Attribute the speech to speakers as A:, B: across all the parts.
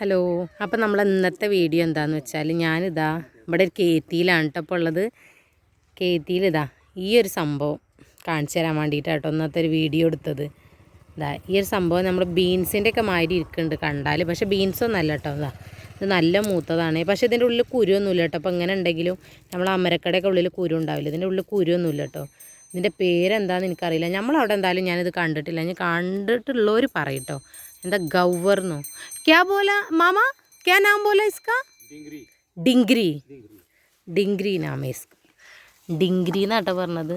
A: Hello. അപ്പോൾ നമ്മൾ ഇന്നത്തെ വീഡിയോ എന്താണെന്ന് വെച്ചാൽ ഞാനിതാ ഇവിടെ ഒരു കേത്തിയിലാണ് കേട്ടോ ഇപ്പോൾ ഉള്ളത്. കേത്തിയിലിതാ ഈ ഒരു സംഭവം കാണിച്ചു തരാൻ വേണ്ടിയിട്ടാട്ടോ ഇന്നത്തെ ഒരു വീഡിയോ എടുത്തത്. ഇതാ ഈ ഒരു സംഭവം നമ്മൾ ബീൻസിന്റെ ഒക്കെ മാതിരി ഇരിക്കുന്നുണ്ട് കണ്ടാൽ പക്ഷേ ബീൻസ് അല്ല കേട്ടോ ഇതാ. ഇത് നല്ല മൂത്തതാണ്. പക്ഷേ ഇതിന്റെ ഉള്ളിൽ കുരുവൊന്നുമില്ല കേട്ടോ അപ്പോൾ ഇങ്ങനെ ഉണ്ടെങ്കിലും നമ്മൾ അമരക്കടയൊക്കെ ഉള്ളിൽ കുരു ഉണ്ടാവില്ല. ഇതിന്റെ ഉള്ളിൽ കുരുവൊന്നുമില്ല കേട്ടോ ഇതിന്റെ പേരെന്താണെന്ന് എനിക്കറിയില്ല. നമ്മളവിടെ എന്തായാലും ഞാനിത് കണ്ടിട്ടില്ല. ഞാൻ കണ്ടിട്ടുള്ളവർ പറയും കേട്ടോ എന്താ ഗവർന്നോ? ക്യാ ബോല മാമ? ക്യാ നാം ബോല ഇസ്കാ? ഡിംഗ്രി. ഡിംഗ്രി നാമ ഇസ്ക. ഡിംഗ്രി എന്നാട്ടോ പറഞ്ഞത്?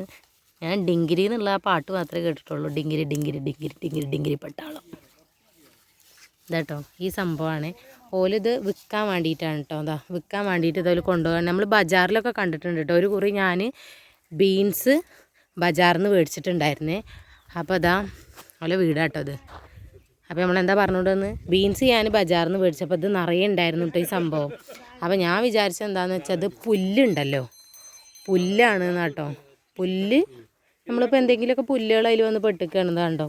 A: ഞാൻ ഡിംഗ്രി എന്നുള്ള ആ പാട്ട് മാത്രമേ കേട്ടിട്ടുള്ളൂ. ഡിംഗ്രി ഡിംഗ്രി ഡിംഗ്രി ഡിംഗ്രി ഡിംഗ്രി പട്ടാളം. ഇതാട്ടോ ഈ സംഭവമാണ് ഓലിത് വിൽക്കാൻ വേണ്ടിയിട്ടാണ് കേട്ടോ എന്താ വിൽക്കാൻ വേണ്ടിയിട്ട് ഇതുപോലെ കൊണ്ടുപോകാൻ. നമ്മൾ ബജാറിലൊക്കെ കണ്ടിട്ടുണ്ട് കേട്ടോ ഒരു കുറി ഞാൻ ബീൻസ് ബജാറിൽ നിന്ന് മേടിച്ചിട്ടുണ്ടായിരുന്നേ. അപ്പോൾ അതാ ഓലെ വീടാട്ടോ ഇത്. അപ്പോൾ നമ്മളെന്താ പറഞ്ഞുകൊണ്ടെന്ന് ബീൻസ് ഞാൻ ബജാറിൽ നിന്ന് മേടിച്ചപ്പോൾ ഇത് നിറയെ ഉണ്ടായിരുന്നു കേട്ടോ ഈ സംഭവം. അപ്പോൾ ഞാൻ വിചാരിച്ചത് എന്താണെന്ന് വെച്ചാൽ അത് പുല്ലുണ്ടല്ലോ. പുല്ലാണ് കേട്ടോ പുല്ല്? നമ്മളിപ്പോൾ എന്തെങ്കിലുമൊക്കെ പുല്ലുകൾ അതിൽ വന്ന് പെട്ടിക്കുകയാണ് കണ്ടോ?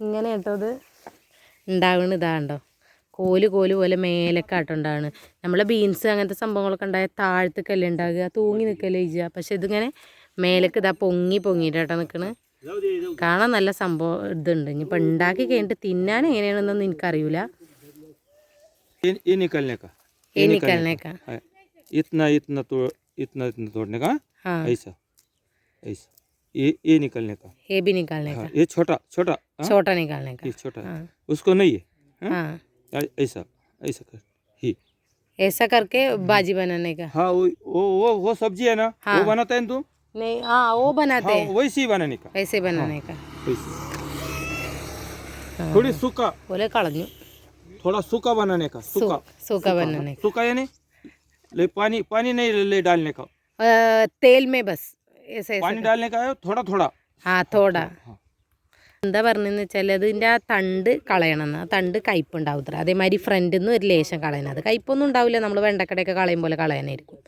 A: ഇങ്ങനെ കേട്ടോ അത് ഉണ്ടാവണ ഇതാണ്ടോ കോൽ കോൽ പോലെ മേലൊക്കെ ആട്ടോ നമ്മളെ ബീൻസ് അങ്ങനത്തെ സംഭവങ്ങളൊക്കെ ഉണ്ടായ താഴത്തേക്കല്ലേ ഉണ്ടാകുക തൂങ്ങി നിൽക്കല്ലേ ചെയ്യുക. പക്ഷെ ഇതിങ്ങനെ മേലേക്ക് ഇതാ പൊങ്ങി പൊങ്ങിയിട്ടാട്ടോ നിൽക്കണ് കാണാൻ നല്ല സംഭവം ഇതുണ്ട് ഇനിയിപ്പോൾ ഉണ്ടാക്കി കഴിഞ്ഞിട്ട് തിന്നാൻ എങ്ങനെയാണെന്നൊന്നും എനിക്കറിയില്ല
B: ये ये निकलने का
A: ये निकलने का
B: है। इतना इतना तो इतना इतना तोड़ने का
A: हाँ
B: ऐसा ऐसा ये ये निकलने का
A: ये भी निकालने
B: हाँ
A: का
B: ये छोटा छोटा हाँ,
A: छोटा निकालने का
B: ये छोटा है।
A: हाँ
B: उसको नहीं है हाँ?
A: हाँ
B: ऐ- ऐसा ऐसा कर ही
A: ऐसा करके बाजी बनाने का
B: हाँ वो वो वो वो सब्जी है ना
A: हाँ।
B: वो बनाते हैं तुम
A: नहीं हाँ वो बनाते
B: हाँ
A: हैं
B: वैसे ही बनाने का
A: वैसे बनाने का
B: वैसे
A: हाँ।
B: थोड़ी सूखा
A: बोले കളഞ്ഞു
B: थोड़ा सूखा बनाने का सूखा
A: सूखा बनाने
B: सूखा यानी ले पानी पानी नहीं ले डालने का
A: का अ, तेल में बस ऐसे
B: पानी
A: ऐसे
B: डालने का है थोड़ा थोड़ा
A: हाँ थोड़ा
B: हाँ
A: എന്താ പറഞ്ഞതെന്ന് വെച്ചാൽ അതിൻ്റെ ആ തണ്ട് കളയണമെന്ന് ആ തണ്ട് കയ്പുണ്ടാവും ഇത്ര അതേമാതിരി ഫ്രണ്ടിൽ നിന്ന് ഒരു ലേശം കളയണം അത് കയ്പൊന്നും ഉണ്ടാവില്ല നമ്മൾ വെണ്ടക്കടയൊക്കെ കളയും പോലെ കളയാനായിരിക്കും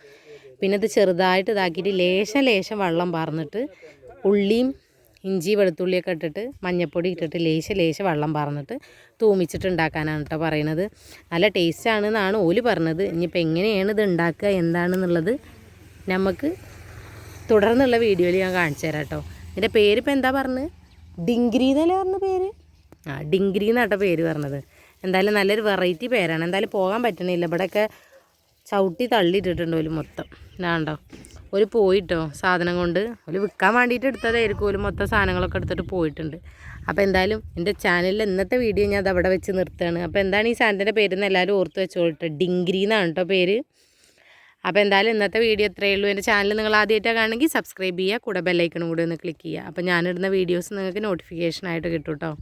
A: പിന്നെ ഇത് ചെറുതായിട്ട് ഇതാക്കിയിട്ട് ലേശം ലേശം വെള്ളം പാർന്നിട്ട് ഉള്ളിയും ഇഞ്ചി വെളുത്തുള്ളിയൊക്കെ ഇട്ടിട്ട് മഞ്ഞപ്പൊടി ഇട്ടിട്ട് ലേശം ലേശം വെള്ളം പാർന്നിട്ട് തൂമിച്ചിട്ട് ഉണ്ടാക്കാനാണ് കേട്ടോ പറയണത്. നല്ല ടേസ്റ്റാണ് എന്നാണ് ഓൽ പറഞ്ഞത്. ഇനിയിപ്പോൾ എങ്ങനെയാണ് ഇത് ഉണ്ടാക്കുക എന്താണെന്നുള്ളത് നമുക്ക് തുടർന്നുള്ള വീഡിയോയിൽ ഞാൻ കാണിച്ചു തരാം കേട്ടോ. ഇതിന്റെ പേരിപ്പോൾ എന്താ പറഞ്ഞത്? ഡിംഗ്രി എന്നല്ലേ പറഞ്ഞ പേര്? ആ ഡിംഗ്രി എന്നാട്ടോ പേര് പറഞ്ഞത്. എന്തായാലും നല്ലൊരു വെറൈറ്റി പേരാണ്. എന്തായാലും പോകാൻ പറ്റണില്ല. ഇവിടെയൊക്കെ ചവിട്ടി തള്ളിയിട്ടിട്ടുണ്ട് ഒരു മൊത്തം. ഇതാണ്ടോ ഒരു പോയിട്ടോ സാധനം കൊണ്ട്. ഒരു വിൽക്കാൻ വേണ്ടിയിട്ട് എടുത്തതായിരിക്കും. ഒരു മൊത്തം സാധനങ്ങളൊക്കെ എടുത്തിട്ട് പോയിട്ടുണ്ട്. അപ്പോൾ എന്തായാലും എന്റെ ചാനലിൽ ഇന്നത്തെ വീഡിയോ ഞാൻ അതവിടെ വെച്ച് നിർത്തുകയാണ്. അപ്പോൾ എന്താണ് ഈ സാധനത്തിന്റെ പേര് എന്ന് എല്ലാവരും ഓർത്ത് വെച്ചോളട്ടെ. ഡിംഗ്രി എന്നാണ് കേട്ടോ പേര്. അപ്പോൾ എന്തായാലും ഇന്നത്തെ വീഡിയോ ഇത്രയേ ഉള്ളൂ. എന്റെ ചാനൽ നിങ്ങൾ ആദ്യമായിട്ടാണ് കാണണമെങ്കിൽ സബ്സ്ക്രൈബ് ചെയ്യുക. കൂടെ ബെല്ലൈക്കണും കൂടി ഒന്ന് ക്ലിക്ക് ചെയ്യുക. അപ്പോൾ ഞാനിടുന്ന വീഡിയോസ് നിങ്ങൾക്ക് നോട്ടിഫിക്കേഷനായിട്ട് കിട്ടും കേട്ടോ.